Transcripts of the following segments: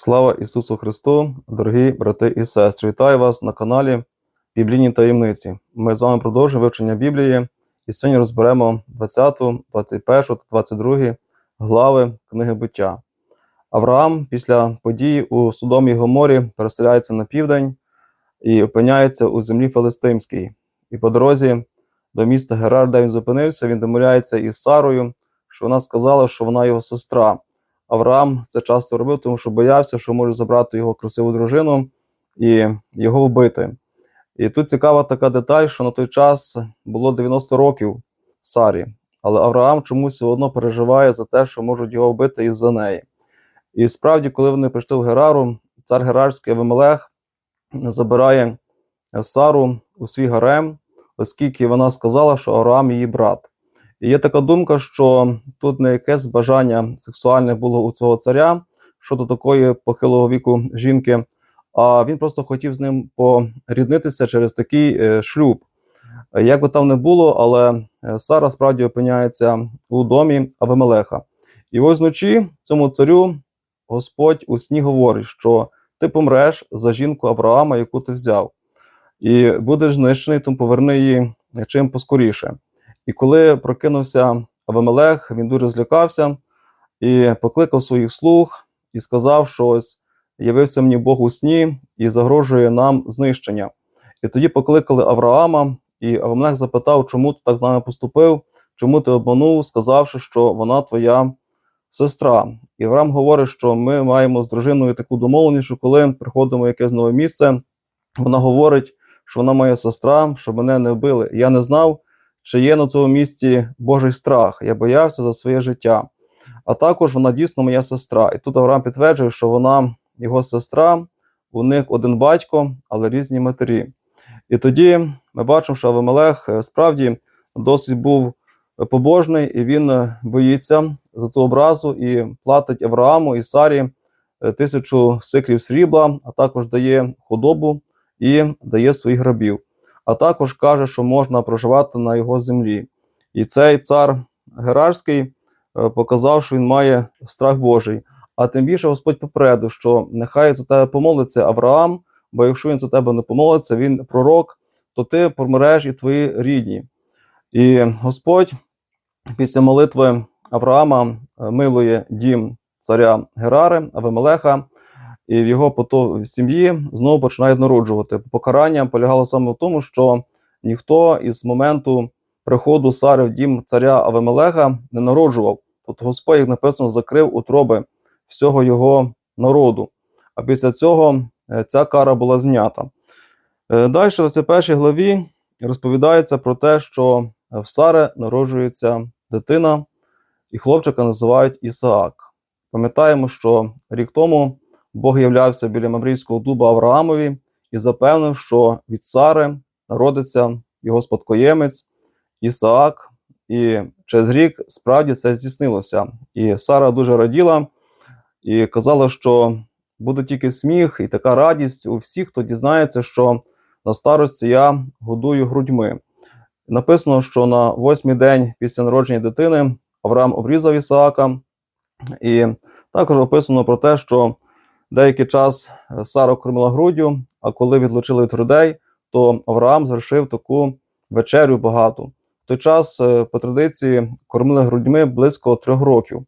Слава Ісусу Христу, дорогі брати і сестри! Вітаю вас на каналі Біблійні таємниці. Ми з вами продовжуємо вивчення Біблії і сьогодні розберемо 20, 21 та 22 глави книги буття. Авраам після подій у Судомі Гоморі переселяється на південь і опиняється у землі Филистимській. І по дорозі до міста Герар, де він зупинився, він домовляється із Сарою, що вона сказала, що вона його сестра. Авраам це часто робив, тому що боявся, що може забрати його красиву дружину і його вбити. І тут цікава така деталь, що на той час було 90 років Сарі, але Авраам чомусь все одно переживає за те, що можуть його вбити із-за неї. І справді, коли вони прийшли в Герару, цар Герарський Авимелех забирає Сару у свій гарем, оскільки вона сказала, що Авраам її брат. І є така думка, що тут не якесь бажання сексуальне було у цього царя щодо такої похилого віку жінки, а він просто хотів з ним поріднитися через такий е, шлюб. Як би там не було, але е, Сара справді опиняється у домі Авимелеха. І ось вночі цьому царю Господь у сні говорить, що ти помреш за жінку Авраама, яку ти взяв, і будеш знищений, тому поверни її чим поскоріше. І коли прокинувся Авимелех, він дуже злякався і покликав своїх слуг і сказав, що ось явився мені Бог у сні і загрожує нам знищення. І тоді покликали Авраама, і Авимелех запитав, чому ти так з нами поступив, чому ти обманув, сказавши, що вона твоя сестра. І Авраам говорить, що ми маємо з дружиною таку домовленість, що коли приходимо в якесь нове місце, вона говорить, що вона моя сестра, щоб мене не вбили. Я не знав чи є на цьому місці Божий страх. Я боявся за своє життя. А також вона дійсно моя сестра. І тут Авраам підтверджує, що вона його сестра, у них один батько, але різні матері. І тоді ми бачимо, що Авимелех е, справді досить був побожний, і він е, боїться за цю образу і платить Аврааму і Сарі е, тисячу сиклів срібла, а також дає худобу і дає своїх грабів а також каже, що можна проживати на його землі. І цей цар Герарський е, показав, що він має страх Божий. А тим більше Господь попередив, що нехай за тебе помолиться Авраам, бо якщо він за тебе не помолиться, він пророк, то ти помреш і твої рідні. І Господь після молитви Авраама е, милує дім царя Герари, Авимелеха, і в його пото... сім'ї знову починають народжувати. Покарання полягало саме в тому, що ніхто із моменту приходу Сари в дім царя Авимелеха не народжував. Тобто Господь, як написано, закрив утроби всього його народу. А після цього е, ця кара була знята. Е, Далі в цій першій главі розповідається про те, що в Сари народжується дитина, і хлопчика називають Ісаак. Пам'ятаємо, що рік тому. Бог являвся біля Мамрійського дуба Авраамові і запевнив, що від Сари народиться його спадкоємець Ісаак, і через рік справді це здійснилося. І Сара дуже раділа і казала, що буде тільки сміх і така радість у всіх, хто дізнається, що на старості я годую грудьми. Написано, що на восьмий день після народження дитини Авраам обрізав Ісаака, і також описано про те, що Деякий час е, Сара кормила груддю, а коли відлучили від грудей, то Авраам звершив таку вечерю багату. В той час, е, по традиції, кормили грудьми близько трьох років.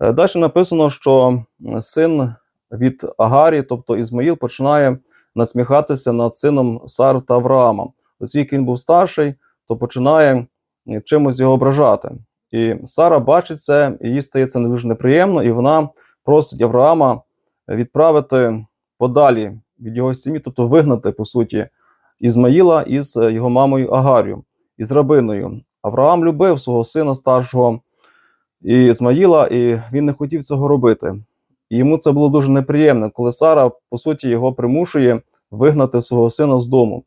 Е, Далі написано, що син від Агарі, тобто Ізмаїл, починає насміхатися над сином Сар та Авраама. Оскільки він був старший, то починає чимось його ображати. І Сара бачить це, і їй стає це не дуже неприємно, і вона просить Авраама відправити подалі від його сім'ї, тобто вигнати, по суті, Ізмаїла із е, його мамою Агарію, із рабиною. Авраам любив свого сина старшого Ізмаїла, і він не хотів цього робити. І йому це було дуже неприємно, коли Сара, по суті, його примушує вигнати свого сина з дому.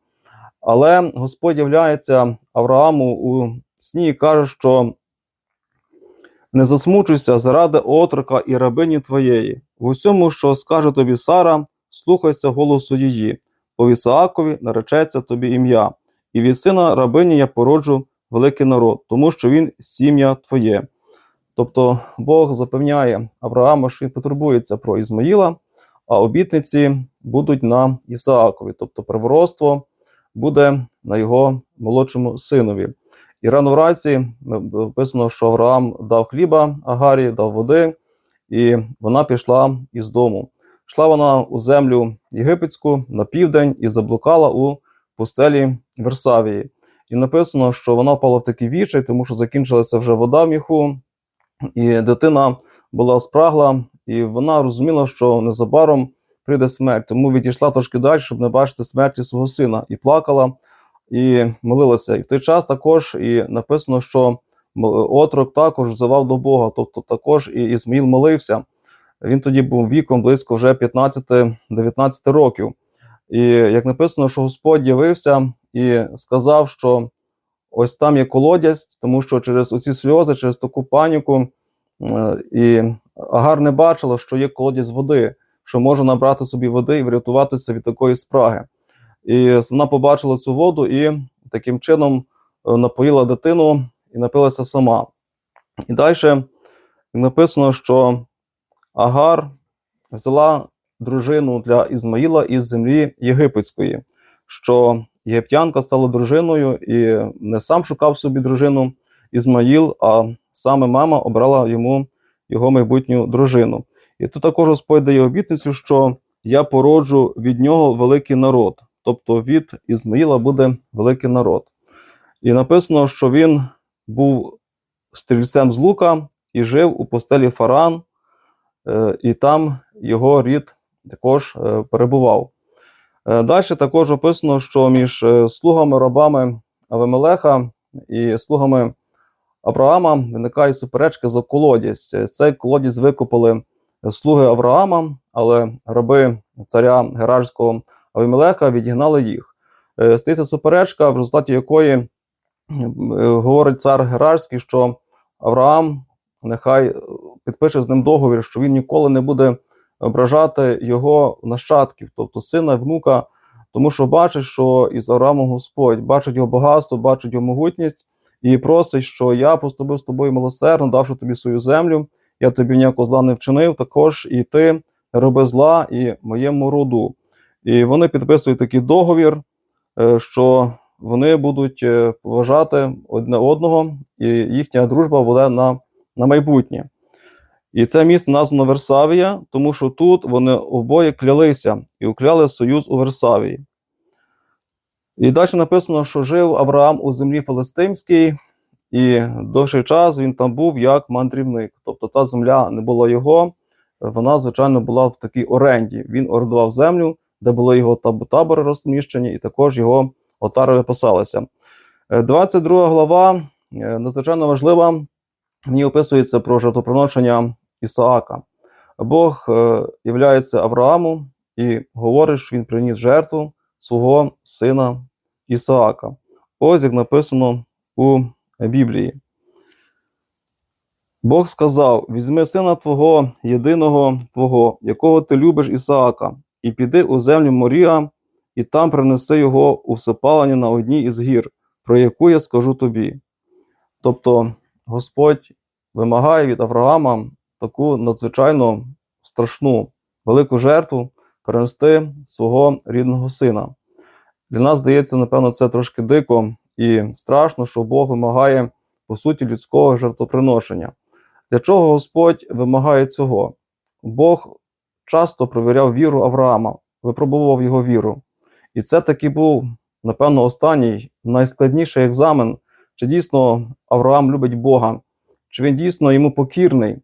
Але Господь являється Аврааму у сні і каже, що не засмучуйся заради отрока і рабині твоєї. В усьому, що скаже тобі Сара, слухайся голосу її, бо в Ісаакові наречеться тобі ім'я, і від сина рабині я породжу великий народ, тому що він сім'я твоє. Тобто Бог запевняє Авраама, що він потурбується про Ізмаїла, а обітниці будуть на Ісаакові, тобто первородство буде на його молодшому синові. І рано вранці написано, що Авраам дав хліба Агарі, дав води, і вона пішла із дому. Йшла вона у землю єгипетську на південь і заблукала у пустелі Версавії. І написано, що вона впала в такий вічай, тому що закінчилася вже вода в міху, і дитина була спрагла, і вона розуміла, що незабаром прийде смерть. Тому відійшла трошки далі, щоб не бачити смерті свого сина, і плакала, і молилася. І в той час також і написано, що отрок також взивав до Бога, тобто також і Ізмаїл молився. Він тоді був віком близько вже 15-19 років. І як написано, що Господь явився і сказав, що ось там є колодязь, тому що через оці сльози, через таку паніку, і Агар не бачила, що є колодязь води, що може набрати собі води і врятуватися від такої спраги. І вона побачила цю воду і таким чином е, напоїла дитину і напилася сама. І далі написано, що Агар взяла дружину для Ізмаїла із землі єгипетської, що єгиптянка стала дружиною і не сам шукав собі дружину Ізмаїл, а саме мама обрала йому його майбутню дружину. І тут також Господь дає обітницю, що я породжу від нього великий народ, тобто від Ізмаїла буде великий народ. І написано, що він був стрільцем з лука і жив у постелі Фаран, е, і там його рід також е, перебував. Далі також описано, що між е, слугами рабами Авимелеха і слугами Авраама виникає суперечка за колодязь. Е, Цей колодязь викопали слуги Авраама, але раби царя Герарського Авимелеха відігнали їх. Е, Стається суперечка, в результаті якої е, говорить цар Герарський, що Авраам нехай підпише з ним договір, що він ніколи не буде ображати його нащадків, тобто сина, внука, тому що бачить, що із Авраамом Господь бачить його багатство, бачить його могутність і просить, що я поступив з тобою милосердно, давши тобі свою землю, я тобі ніякого зла не вчинив, також і ти роби зла і моєму роду. І вони підписують такий договір, е, що вони будуть е, поважати одне одного, і їхня дружба буде на, на майбутнє. І це місто названо Версавія, тому що тут вони обоє клялися і укляли союз у Версавії. І далі написано, що жив Авраам у землі Филистимській, і довший час він там був як мандрівник. Тобто ця земля не була його, вона, звичайно, була в такій оренді. Він орендував землю, де були його табори розміщені, і також його отари випасалися. Е, 22 глава е, надзвичайно важлива. В ній описується про жертвоприношення Ісаака. Бог е, являється Аврааму і говорить, що він приніс жертву свого сина Ісаака. Ось як написано у Біблії. Бог сказав: Візьми сина твого, єдиного твого, якого ти любиш Ісаака, і піди у землю Морія, і там принеси його у всепалення на одній із гір, про яку я скажу тобі. Тобто Господь вимагає від Авраама таку надзвичайно страшну, велику жертву перенести свого рідного сина. Для нас здається, напевно, це трошки дико і страшно, що Бог вимагає по суті людського жертвоприношення. Для чого Господь вимагає цього? Бог часто провіряв віру Авраама, випробував його віру. І це таки був, напевно, останній найскладніший екзамен, чи дійсно Авраам любить Бога, чи він дійсно йому покірний,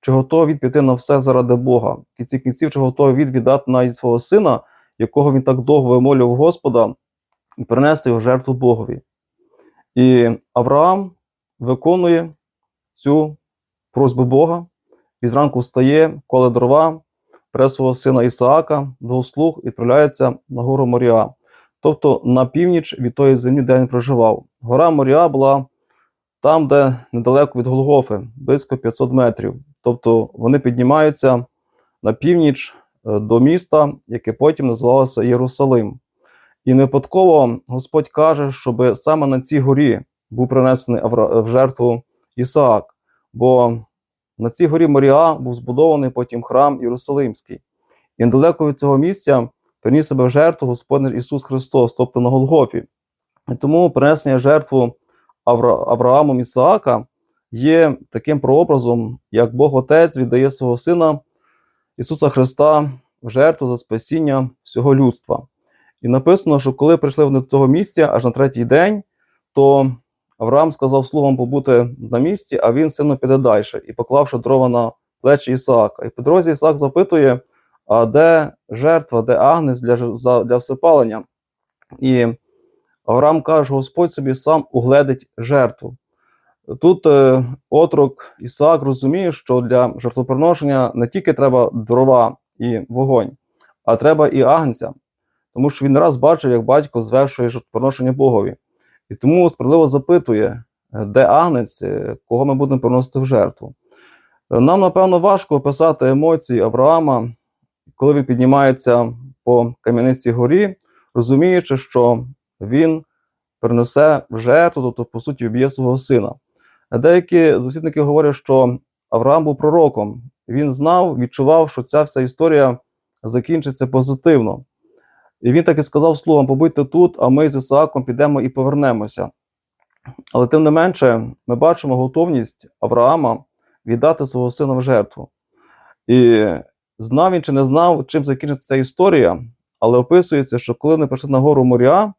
чи готовий піти на все заради Бога, в кінці кінців, чи готовий він віддати навіть свого сина, якого він так довго вимолював Господа, і принести його жертву Богові. І Авраам виконує цю просьбу Бога, і зранку встає, коле дрова, бере свого сина Ісаака, двох слуг, і відправляється на гору Моріа, тобто на північ від тої землі, де він проживав. Гора Моріа була там, де недалеко від Голгофи, близько 500 метрів. Тобто вони піднімаються на північ е, до міста, яке потім називалося Єрусалим. І не випадково Господь каже, щоб саме на цій горі був принесений в жертву Ісаак, бо на цій горі Моріа був збудований потім храм Єрусалимський. І недалеко від цього місця приніс себе в жертву Господь Ісус Христос, тобто на Голгофі. І тому принесення жертву Авра... Авраамом Ісаака є таким прообразом, як Бог Отець віддає свого Сина Ісуса Христа в жертву за спасіння всього людства. І написано, що коли прийшли вони до того місця аж на третій день, то Авраам сказав слугам побути на місці, а він сину піде далі, і поклавши дрова на плечі Ісаака. І по дорозі Ісаак запитує, а де жертва, де агнець для, для всипалення? І Авраам каже, Господь собі сам угледить жертву. Тут е, отрок Ісаак розуміє, що для жертвоприношення не тільки треба дрова і вогонь, а треба і агнця, тому що він раз бачив, як батько звершує жертвоприношення Богові. І тому справедливо запитує, е, де агнець, е, кого ми будемо приносити в жертву. Е, Нам, напевно, важко описати емоції Авраама, коли він піднімається по кам'янистій горі, розуміючи, що він принесе в жертву, тобто, по суті, вб'є свого сина. Деякі дослідники говорять, що Авраам був пророком. Він знав, відчував, що ця вся історія закінчиться позитивно. І він так і сказав слугам: побудьте тут, а ми з Ісааком підемо і повернемося. Але тим не менше, ми бачимо готовність Авраама віддати свого сина в жертву. І знав він чи не знав, чим закінчиться ця історія, але описується, що коли вони прийшли на гору Моріа,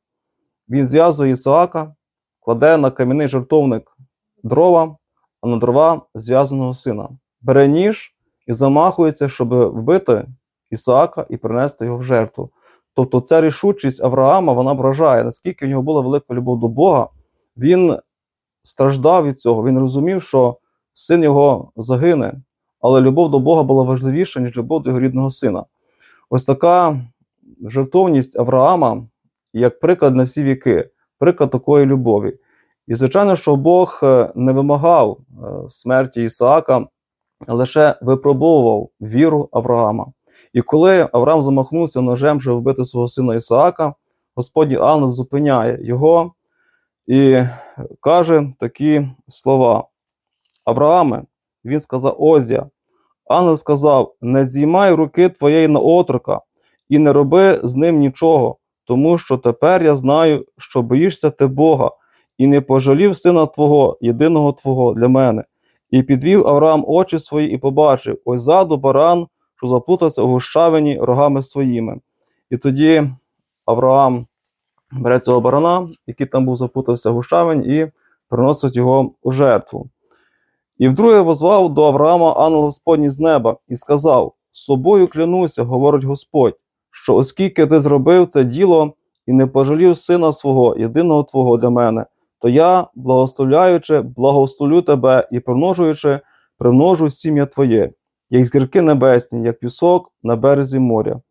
він зв'язує Ісаака, кладе на кам'яний жертовник дрова, а на дрова зв'язаного сина. Бере ніж і замахується, щоб вбити Ісаака і принести його в жертву. Тобто ця рішучість Авраама вона вражає, наскільки в нього була велика любов до Бога, він страждав від цього, він розумів, що син його загине, але любов до Бога була важливіша, ніж любов до його рідного сина. Ось така жертовність Авраама, як приклад на всі віки, приклад такої любові. І, звичайно, що Бог е, не вимагав е, смерті Ісаака, лише випробовував віру Авраама. І коли Авраам замахнувся ножем, щоб вбити свого сина Ісаака, Господній ангел зупиняє його і каже такі слова: Аврааме, він сказав Озія. Ангел сказав: Не здіймай руки твоєї на отрока і не роби з ним нічого, тому що тепер я знаю, що боїшся ти Бога, і не пожалів сина твого, єдиного твого для мене. І підвів Авраам очі свої і побачив: ось ззаду баран, що заплутався у гущавині рогами своїми. І тоді Авраам бере цього барана, який там був запутався в гущавині, і приносить його у жертву. І вдруге возвав до Авраама ангел Господній з неба і сказав: Собою клянуся, говорить Господь, що оскільки ти зробив це діло і не пожалів сина свого, єдиного твого для мене, то я, благословляючи, благословлю тебе і примножуючи, примножу сім'я твоє, як зірки небесні, як пісок на березі моря,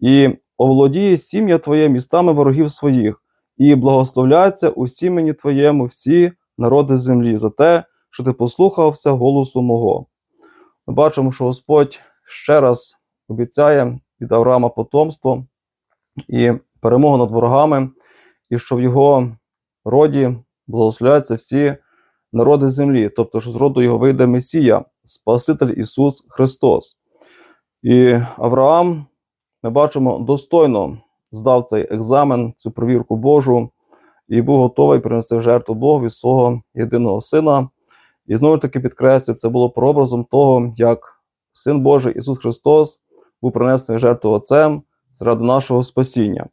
і оволодіє сім'я твоє містами ворогів своїх, і благословляться у сімені твоєму всі народи землі за те, що ти послухався голосу мого. Ми бачимо, що Господь ще раз обіцяє від Авраама потомство і перемогу над ворогами, і що в його роді благословляються всі народи землі, тобто, що з роду його вийде Месія, Спаситель Ісус Христос. І Авраам, ми бачимо, достойно здав цей екзамен, цю провірку Божу, і був готовий принести в жертву Богу від свого єдиного сина. І знову ж таки підкреслюю, це було прообразом того, як Син Божий Ісус Христос був принесений жертву Отцем заради нашого спасіння.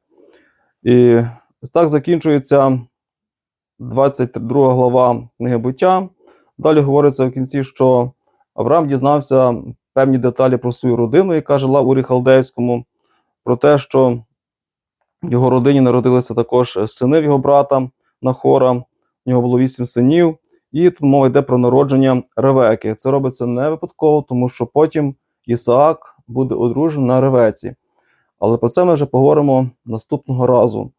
І так закінчується 22 глава книги буття. Далі говориться в кінці, що Авраам дізнався певні деталі про свою родину, яка жила у Халдейському, про те, що в його родині народилися також сини його брата Нахора, в нього було вісім синів. І тут мова йде про народження Ревеки. Це робиться не випадково, тому що потім Ісаак буде одружений на Ревеці. Але про це ми вже поговоримо наступного разу.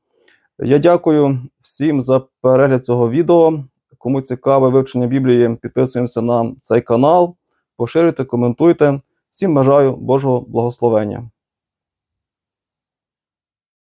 Я дякую всім за перегляд цього відео. Кому цікаве вивчення Біблії, підписуємося на цей канал, поширюйте, коментуйте. Всім бажаю Божого благословення.